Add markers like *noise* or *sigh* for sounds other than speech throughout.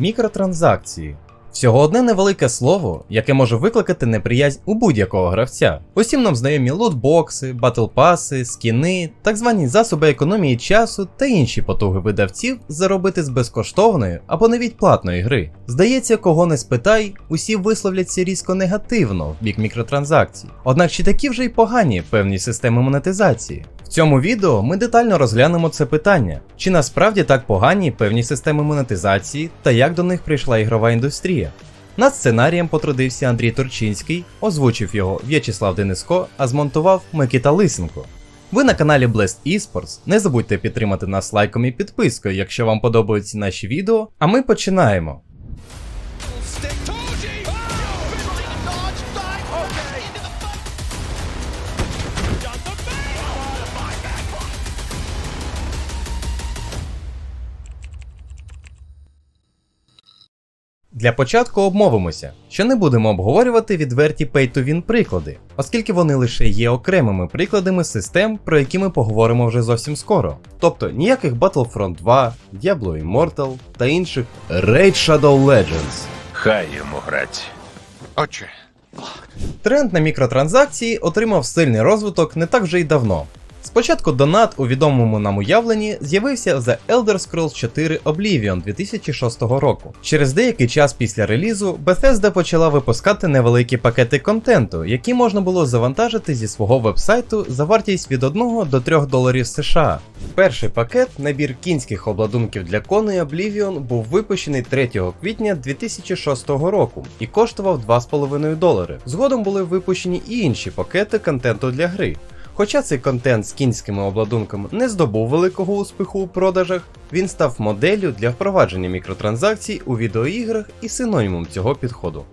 Мікротранзакції. Всього одне невелике слово, яке може викликати неприязнь у будь-якого гравця. Усім нам знайомі лутбокси, батлпаси, скіни, так звані засоби економії часу та інші потуги видавців заробити з безкоштовної або навіть платної гри. Здається, кого не спитай, усі висловляться різко негативно в бік мікротранзакцій. Однак чи такі вже й погані певні системи монетизації? Цьому відео ми детально розглянемо це питання, чи насправді так погані певні системи монетизації та як до них прийшла ігрова індустрія. Над сценарієм потрудився Андрій Турчинський, озвучив його В'ячеслав Дениско, а змонтував Микита Лисенко. Ви на каналі Blast Esports. Не забудьте підтримати нас лайком і підпискою, якщо вам подобаються наші відео. А ми починаємо. Для початку обмовимося, що не будемо обговорювати відверті pay-to-win приклади, оскільки вони лише є окремими прикладами систем, про які ми поговоримо вже зовсім скоро. Тобто ніяких Battlefront 2, Diablo Immortal та інших Raid Shadow Legends. Хай йому грать. Отче. Тренд на мікротранзакції отримав сильний розвиток не так вже й давно. Спочатку донат у відомому нам уявленні з'явився The Elder Scrolls 4 Oblivion 2006 року. Через деякий час після релізу Bethesda почала випускати невеликі пакети контенту, які можна було завантажити зі свого вебсайту за вартість від 1 до 3 доларів США. Перший пакет, набір кінських обладунків для коней Oblivion, був випущений 3 квітня 2006 року і коштував 2,5 долари. Згодом були випущені і інші пакети контенту для гри. Хоча цей контент з кінськими обладунками не здобув великого успіху у продажах, він став моделлю для впровадження мікротранзакцій у відеоіграх і синонімом цього підходу.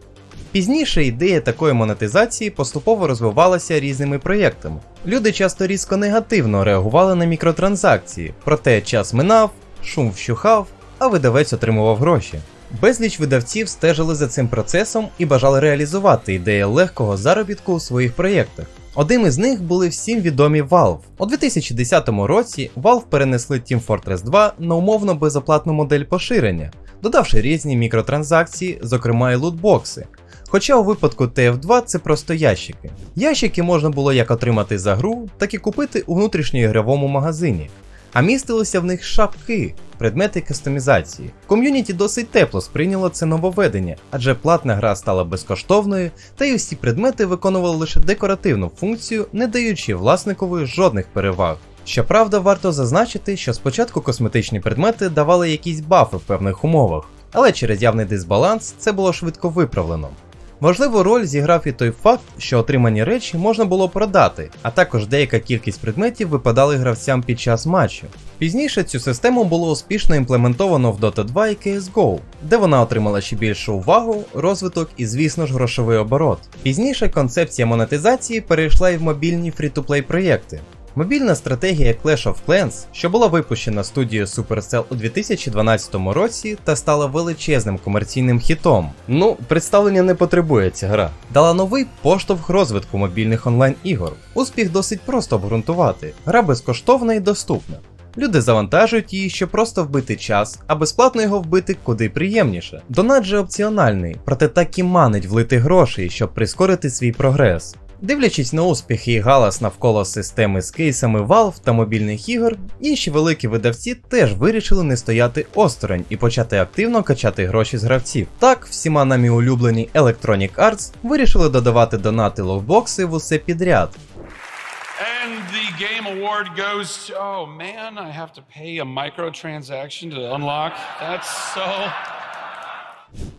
Пізніше ідея такої монетизації поступово розвивалася різними проєктами. Люди часто різко негативно реагували на мікротранзакції, проте час минав, шум вщухав, а видавець отримував гроші. Безліч видавців стежили за цим процесом і бажали реалізувати ідею легкого заробітку у своїх проєктах. Одним із них були всім відомі Valve. У 2010 році Valve перенесли Team Fortress 2 на умовно безоплатну модель поширення, додавши різні мікротранзакції, зокрема і лутбокси. Хоча у випадку TF2 це просто ящики. Ящики можна було як отримати за гру, так і купити у внутрішньоігровому магазині. А містилися в них шапки, предмети кастомізації. Ком'юніті досить тепло сприйняло це нововведення, адже платна гра стала безкоштовною, та й усі предмети виконували лише декоративну функцію, не даючи власникові жодних переваг. Щоправда, варто зазначити, що спочатку косметичні предмети давали якісь бафи в певних умовах, але через явний дисбаланс це було швидко виправлено. Важливу роль зіграв і той факт, що отримані речі можна було продати, а також деяка кількість предметів випадали гравцям під час матчу. Пізніше цю систему було успішно імплементовано в Dota 2 і CSGO, де вона отримала ще більшу увагу, розвиток і, звісно ж, грошовий оборот. Пізніше концепція монетизації перейшла і в мобільні фрі-то-плей проєкти. Мобільна стратегія Clash of Clans, що була випущена студією Supercell у 2012 році та стала величезним комерційним хітом. Ну, представлення не потребує ця гра. Дала новий поштовх розвитку мобільних онлайн-ігор. Успіх досить просто обґрунтувати. Гра безкоштовна і доступна. Люди завантажують її, щоб просто вбити час, а безплатно його вбити куди приємніше. Донат же опціональний, проте так і манить влити грошей, щоб прискорити свій прогрес. Дивлячись на успіхи і галас навколо системи з кейсами Valve та мобільних ігор, інші великі видавці теж вирішили не стояти осторонь і почати активно качати гроші з гравців. Так, всіма намі улюблені Electronic Arts вирішили додавати донати ловбокси в усе підряд. And the game award goes to. Oh man, I have to pay a microtransaction to unlock. That's so.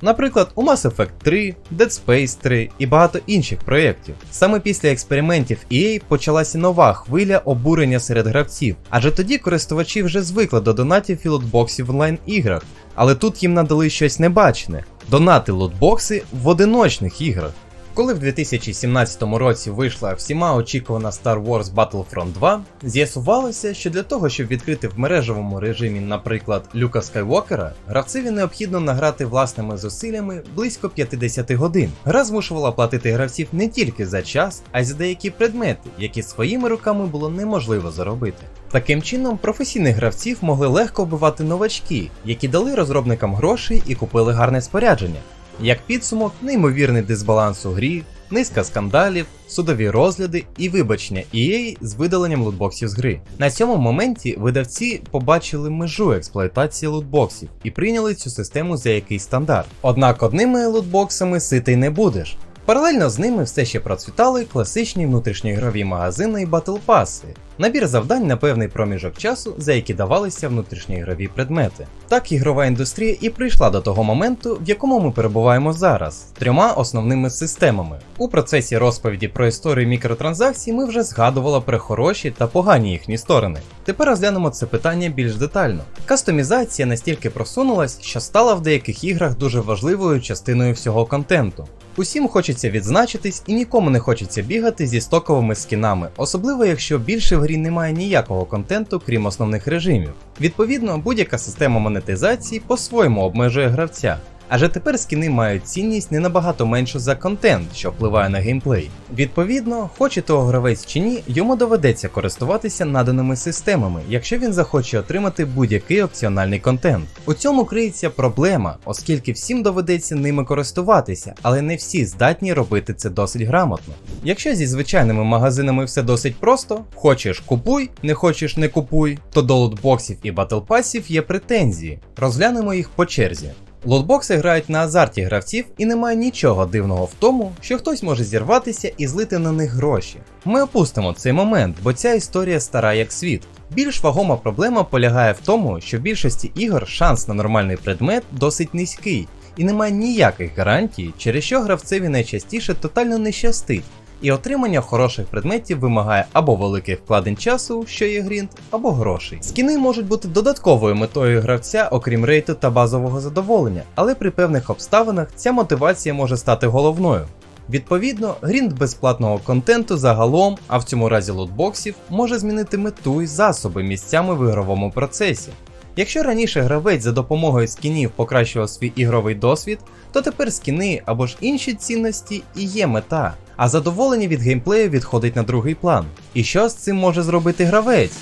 Наприклад, у Mass Effect 3, Dead Space 3 і багато інших проєктів. Саме після експериментів EA почалася нова хвиля обурення серед гравців, адже тоді користувачі вже звикли до донатів і лотбоксів в онлайн-іграх, але тут їм надали щось небачене донати лотбокси в одиночних іграх. Коли в 2017 році вийшла всіма очікувана Star Wars Battlefront 2, з'ясувалося, що для того, щоб відкрити в мережевому режимі, наприклад, Люка Скайвокера, гравцеві необхідно награти власними зусиллями близько 50 годин. Гра змушувала платити гравців не тільки за час, а й за деякі предмети, які своїми руками було неможливо заробити. Таким чином, професійних гравців могли легко вбивати новачки, які дали розробникам грошей і купили гарне спорядження. Як підсумок, неймовірний дисбаланс у грі, низка скандалів, судові розгляди і вибачення EA з видаленням лутбоксів з гри. На цьому моменті видавці побачили межу експлуатації лутбоксів і прийняли цю систему за якийсь стандарт. Однак одними лутбоксами ситий не будеш. Паралельно з ними все ще процвітали класичні внутрішньоігрові магазини і батлпаси, набір завдань на певний проміжок часу, за які давалися внутрішньоігрові предмети. Так ігрова індустрія і прийшла до того моменту, в якому ми перебуваємо зараз, з трьома основними системами. У процесі розповіді про історію мікротранзакцій ми вже згадували про хороші та погані їхні сторони. Тепер розглянемо це питання більш детально. Кастомізація настільки просунулась, що стала в деяких іграх дуже важливою частиною всього контенту. Усім хочеться відзначитись і нікому не хочеться бігати зі стоковими скінами, особливо якщо більше в грі немає ніякого контенту, крім основних режимів. Відповідно, будь-яка система монетизації по-своєму обмежує гравця. Адже тепер скіни мають цінність не набагато меншу за контент, що впливає на геймплей. Відповідно, хоче того гравець чи ні, йому доведеться користуватися наданими системами, якщо він захоче отримати будь-який опціональний контент. У цьому криється проблема, оскільки всім доведеться ними користуватися, але не всі здатні робити це досить грамотно. Якщо зі звичайними магазинами все досить просто, хочеш купуй, не хочеш не купуй, то до лутбоксів і батлпасів є претензії. Розглянемо їх по черзі. Лотбокси грають на азарті гравців і немає нічого дивного в тому, що хтось може зірватися і злити на них гроші. Ми опустимо цей момент, бо ця історія стара як світ. Більш вагома проблема полягає в тому, що в більшості ігор шанс на нормальний предмет досить низький, і немає ніяких гарантій, через що гравцеві найчастіше тотально не щастить. І отримання хороших предметів вимагає або великих вкладень часу, що є грінт, або грошей. Скіни можуть бути додатковою метою гравця, окрім рейту та базового задоволення, але при певних обставинах ця мотивація може стати головною. Відповідно, грінт безплатного контенту загалом, а в цьому разі лутбоксів, може змінити мету і засоби місцями в ігровому процесі. Якщо раніше гравець за допомогою скінів покращував свій ігровий досвід, то тепер скіни або ж інші цінності і є мета, а задоволення від геймплею відходить на другий план. І що з цим може зробити гравець?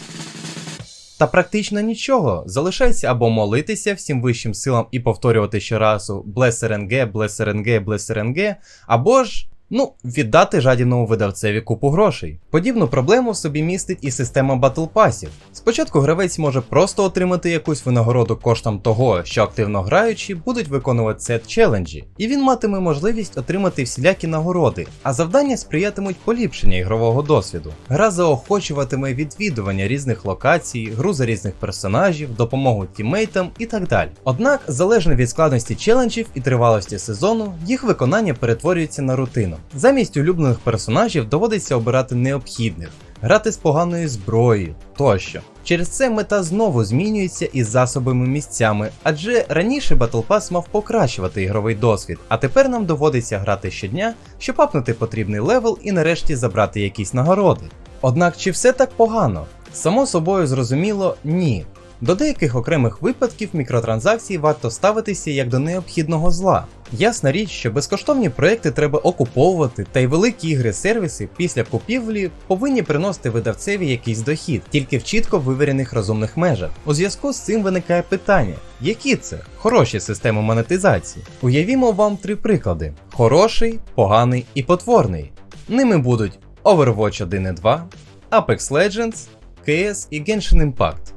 Та практично нічого. Залишається або молитися всім вищим силам і повторювати щоразу Блес РНГ, Блес РНГ, Блес РНГ, або ж. Ну, віддати жадібному видавцеві купу грошей. Подібну проблему в собі містить і система батлпасів. Спочатку гравець може просто отримати якусь винагороду коштом того, що активно граючі будуть виконувати сет челенджі, і він матиме можливість отримати всілякі нагороди, а завдання сприятимуть поліпшенню ігрового досвіду. Гра заохочуватиме відвідування різних локацій, гру за різних персонажів, допомогу тіммейтам і так далі. Однак, залежно від складності челенджів і тривалості сезону, їх виконання перетворюється на рутину. Замість улюблених персонажів доводиться обирати необхідних, грати з поганою зброєю тощо. Через це мета знову змінюється із засобами місцями, адже раніше Battle Pass мав покращувати ігровий досвід, а тепер нам доводиться грати щодня, щоб апнути потрібний левел і нарешті забрати якісь нагороди. Однак чи все так погано? Само собою зрозуміло, ні. До деяких окремих випадків мікротранзакцій варто ставитися як до необхідного зла. Ясна річ, що безкоштовні проекти треба окуповувати, та й великі ігри-сервіси після купівлі повинні приносити видавцеві якийсь дохід, тільки в чітко вивірених розумних межах. У зв'язку з цим виникає питання: які це хороші системи монетизації? Уявімо вам три приклади: хороший, поганий і потворний. Ними будуть Overwatch 1 і 2, Apex Legends, CS і Genshin Impact.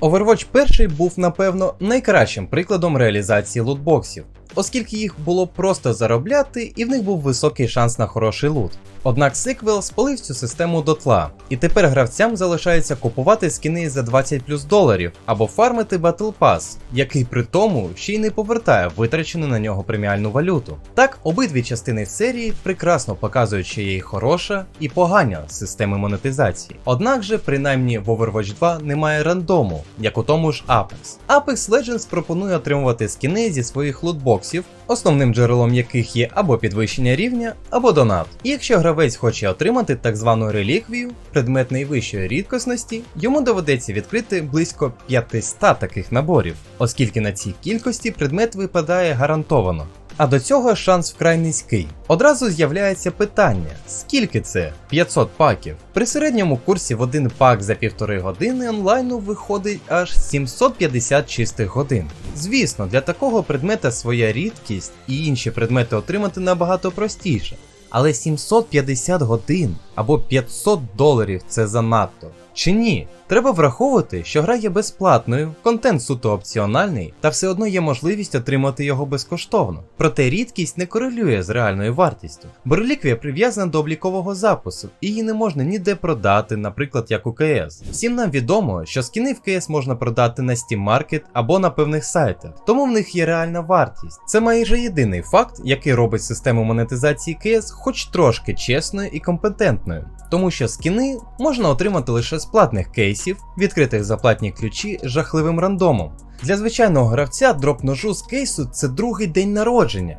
Overwatch 1 був, напевно, найкращим прикладом реалізації лутбоксів, оскільки їх було просто заробляти і в них був високий шанс на хороший лут. Однак сиквел спалив цю систему дотла, і тепер гравцям залишається купувати скіни за 20 плюс доларів або фармити Battle Pass, який при тому ще й не повертає витрачену на нього преміальну валюту. Так, обидві частини серії прекрасно показують, що є і хороша і погана системи монетизації. Однак же, принаймні в Overwatch 2 немає рандому, як у тому ж Apex. Apex Legends пропонує отримувати скіни зі своїх лутбоксів, основним джерелом яких є або підвищення рівня, або донат. І якщо гравець хоче отримати так звану реліквію, предмет найвищої рідкосності, йому доведеться відкрити близько 500 таких наборів, оскільки на цій кількості предмет випадає гарантовано. А до цього шанс вкрай низький. Одразу з'являється питання: скільки це 500 паків? При середньому курсі в один пак за півтори години онлайну виходить аж 750 чистих годин. Звісно, для такого предмета своя рідкість і інші предмети отримати набагато простіше. Але 750 годин або 500 доларів це занадто. Чи ні? Треба враховувати, що гра є безплатною, контент суто опціональний, та все одно є можливість отримати його безкоштовно. Проте рідкість не корелює з реальною вартістю, бо реліквія прив'язана до облікового запису, і її не можна ніде продати, наприклад, як у КС. Всім нам відомо, що скіни в КС можна продати на Steam Market або на певних сайтах, тому в них є реальна вартість. Це майже єдиний факт, який робить систему монетизації КС хоч трошки чесною і компетентною, тому що скіни можна отримати лише з платних кейсів, відкритих за платні ключі жахливим рандомом. Для звичайного гравця дроп ножу з кейсу це другий день народження.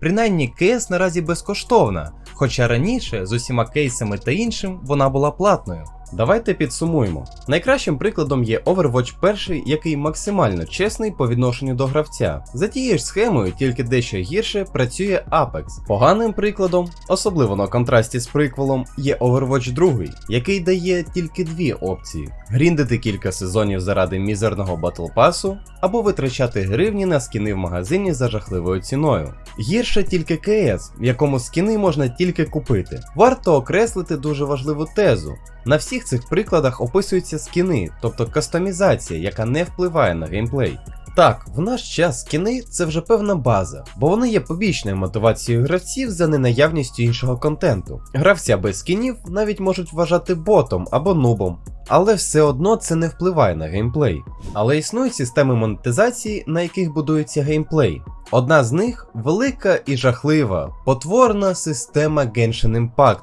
Принаймні кейс наразі безкоштовна, хоча раніше з усіма кейсами та іншим вона була платною. Давайте підсумуємо. Найкращим прикладом є Overwatch 1, який максимально чесний по відношенню до гравця. За тією ж схемою, тільки дещо гірше працює Apex. Поганим прикладом, особливо на контрасті з приквелом, є Overwatch 2, який дає тільки дві опції: гріндити кілька сезонів заради мізерного батл пасу, або витрачати гривні на скіни в магазині за жахливою ціною. Гірше тільки КС, в якому скіни можна тільки купити. Варто окреслити дуже важливу тезу. На всіх цих прикладах описуються скіни, тобто кастомізація, яка не впливає на геймплей. Так, в наш час скіни це вже певна база, бо вони є побічною мотивацією гравців за ненаявністю іншого контенту. Гравця без скінів навіть можуть вважати ботом або нубом, але все одно це не впливає на геймплей. Але існують системи монетизації, на яких будується геймплей. Одна з них велика і жахлива, потворна система Genshin Impact.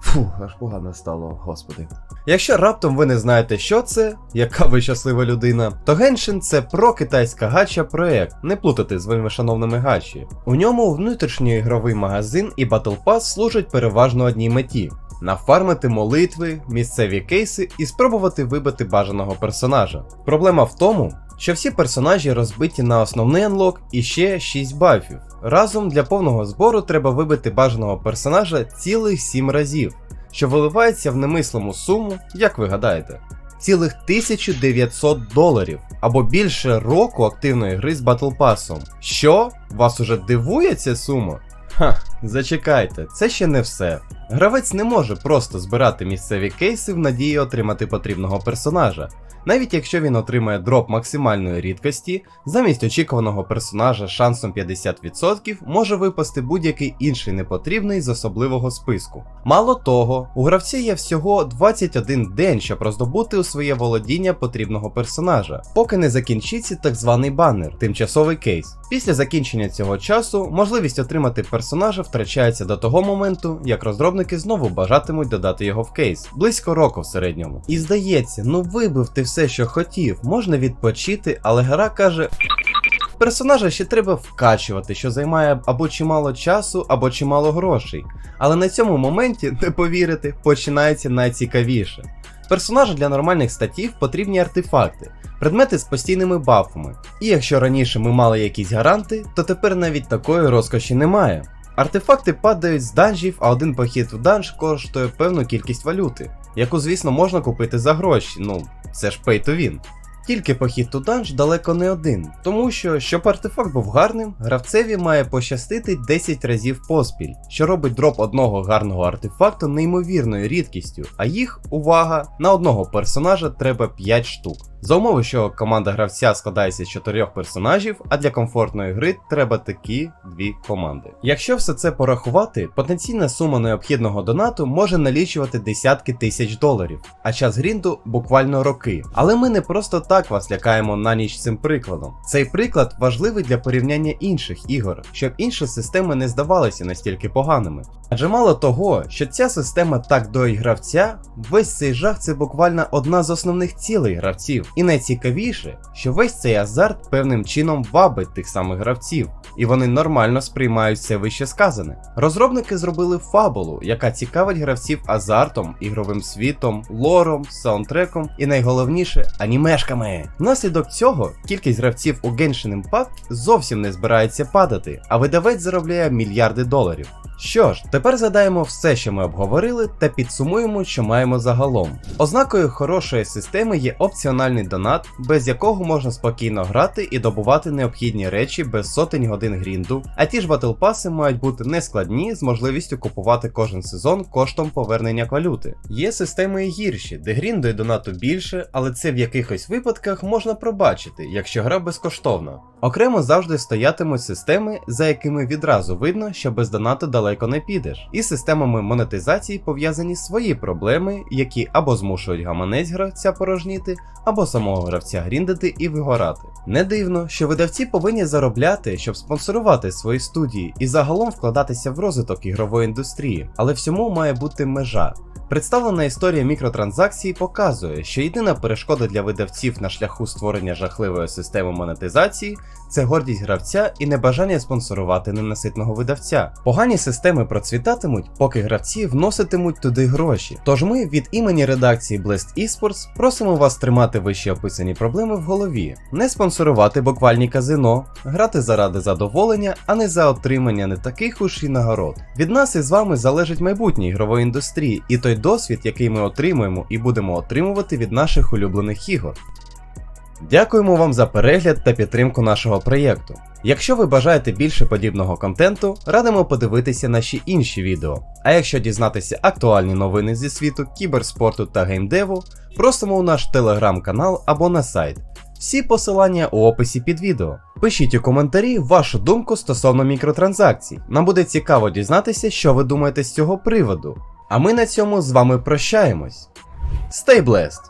Фу, аж погано стало, господи. Якщо раптом ви не знаєте, що це, яка ви щаслива людина, то Genshin це про-китайська гача проект, не плутати з вельмишановними гачі. У ньому внутрішньоігровий магазин і Battle Pass служать переважно одній меті. Нафармити молитви, місцеві кейси і спробувати вибити бажаного персонажа. Проблема в тому, що всі персонажі розбиті на основний анлок і ще 6 бафів. Разом для повного збору треба вибити бажаного персонажа цілих 7 разів, що виливається в немислиму суму, як ви гадаєте, цілих 1900 доларів або більше року активної гри з Battle Pass. Що? Вас уже дивує ця сума? Ха, зачекайте, це ще не все. Гравець не може просто збирати місцеві кейси в надії отримати потрібного персонажа. Навіть якщо він отримає дроп максимальної рідкості, замість очікуваного персонажа шансом 50% може випасти будь-який інший непотрібний з особливого списку. Мало того, у гравця є всього 21 день, щоб роздобути у своє володіння потрібного персонажа, поки не закінчиться так званий банер, тимчасовий кейс. Після закінчення цього часу можливість отримати персонажа втрачається до того моменту, як розробники знову бажатимуть додати його в кейс, близько року в середньому. І здається, ну вибив ти все, що хотів, можна відпочити, але гра каже. Персонажа ще треба вкачувати, що займає або чимало часу, або чимало грошей. Але на цьому моменті, *laughs* не повірите, починається найцікавіше. Персонажу для нормальних статів потрібні артефакти, предмети з постійними бафами. І якщо раніше ми мали якісь гаранти, то тепер навіть такої розкоші немає. Артефакти падають з данжів, а один похід в данж коштує певну кількість валюти, яку, звісно, можна купити за гроші, ну це ж pay to win. Тільки похід у данж далеко не один, тому що, щоб артефакт був гарним, гравцеві має пощастити 10 разів поспіль, що робить дроп одного гарного артефакту неймовірною рідкістю, а їх, увага, на одного персонажа треба 5 штук. За умови, що команда гравця складається з чотирьох персонажів, а для комфортної гри треба такі дві команди. Якщо все це порахувати, потенційна сума необхідного донату може налічувати десятки тисяч доларів, а час грінду буквально роки. Але ми не просто так вас лякаємо на ніч цим прикладом. Цей приклад важливий для порівняння інших ігор, щоб інші системи не здавалися настільки поганими. Адже мало того, що ця система так доїть гравця, весь цей жах це буквально одна з основних цілей гравців. І найцікавіше, що весь цей азарт певним чином вабить тих самих гравців, і вони нормально сприймають все вище сказане. Розробники зробили фабулу, яка цікавить гравців азартом, ігровим світом, лором, саундтреком і найголовніше анімешками. Внаслідок цього кількість гравців у Genshin Impact зовсім не збирається падати, а видавець заробляє мільярди доларів. Що ж, тепер згадаємо все, що ми обговорили, та підсумуємо, що маємо загалом. Ознакою хорошої системи є опціональний донат, без якого можна спокійно грати і добувати необхідні речі без сотень годин грінду, а ті ж батлпаси мають бути нескладні з можливістю купувати кожен сезон коштом повернення валюти. Є системи і гірші, де грінду і донату більше, але це в якихось випадках можна пробачити, якщо гра безкоштовна. Окремо завжди стоятимуть системи, за якими відразу видно, що без донату далеко не підеш. І системами монетизації пов'язані свої проблеми, які або змушують гаманець гравця порожніти, або самого гравця гріндити і вигорати. Не дивно, що видавці повинні заробляти, щоб спонсорувати свої студії і загалом вкладатися в розвиток ігрової індустрії, але всьому має бути межа. Представлена історія мікротранзакцій показує, що єдина перешкода для видавців на шляху створення жахливої системи монетизації це гордість гравця і небажання спонсорувати ненаситного видавця. Погані системи процвітатимуть, поки гравці вноситимуть туди гроші. Тож ми від імені редакції Blast Esports просимо вас тримати вище описані проблеми в голові, не спонсорувати буквальні казино, грати заради задоволення, а не за отримання не таких уж і нагород. Від нас і з вами залежить майбутнє ігрової індустрії і той досвід, який ми отримуємо і будемо отримувати від наших улюблених ігор. Дякуємо вам за перегляд та підтримку нашого проєкту. Якщо ви бажаєте більше подібного контенту, радимо подивитися наші інші відео. А якщо дізнатися актуальні новини зі світу кіберспорту та геймдеву, просимо у наш телеграм-канал або на сайт. Всі посилання у описі під відео. Пишіть у коментарі вашу думку стосовно мікротранзакцій. Нам буде цікаво дізнатися, що ви думаєте з цього приводу. А ми на цьому з вами прощаємось. Stay blessed!